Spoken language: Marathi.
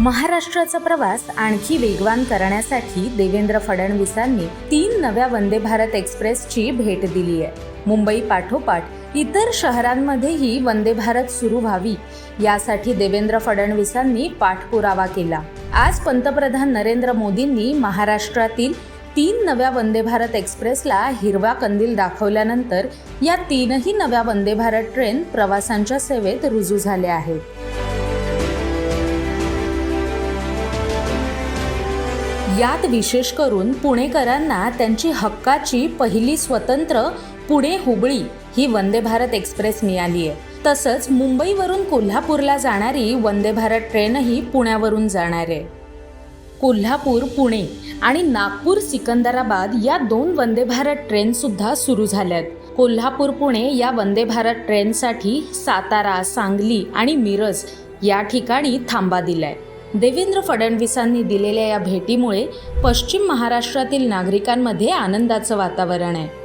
महाराष्ट्राचा प्रवास आणखी वेगवान करण्यासाठी देवेंद्र फडणवीसांनी तीन नव्या वंदे भारत एक्सप्रेसची भेट दिली आहे. मुंबई पाठोपाठ इतर शहरांमध्येही वंदे भारत सुरू व्हावी यासाठी देवेंद्र फडणवीसांनी पाठपुरावा केला. आज पंतप्रधान नरेंद्र मोदींनी महाराष्ट्रातील तीन नव्या वंदे भारत एक्सप्रेसला हिरवा कंदील दाखवल्यानंतर या तीनही नव्या वंदे भारत ट्रेन प्रवासांच्या सेवेत रुजू झाल्या आहेत. यात विशेष करून पुणेकरांना त्यांची हक्काची पहिली स्वतंत्र पुणे हुबळी ही वंदे भारत एक्सप्रेस मिळाली आहे तसंच मुंबईवरून कोल्हापूरला जाणारी वंदे भारत ट्रेनही पुण्यावरून जाणार आहे. कोल्हापूर पुणे आणि नागपूर सिकंदराबाद या दोन वंदे भारत ट्रेन सुद्धा सुरू झाल्यात. कोल्हापूर पुणे या वंदे भारत ट्रेनसाठी सातारा सांगली आणि मिरज या ठिकाणी थांबा दिलाय. देवेंद्र फडणवीसांनी दिलेल्या या भेटीमुळे पश्चिम महाराष्ट्रातील नागरिकांमध्ये आनंदाचं वातावरण आहे.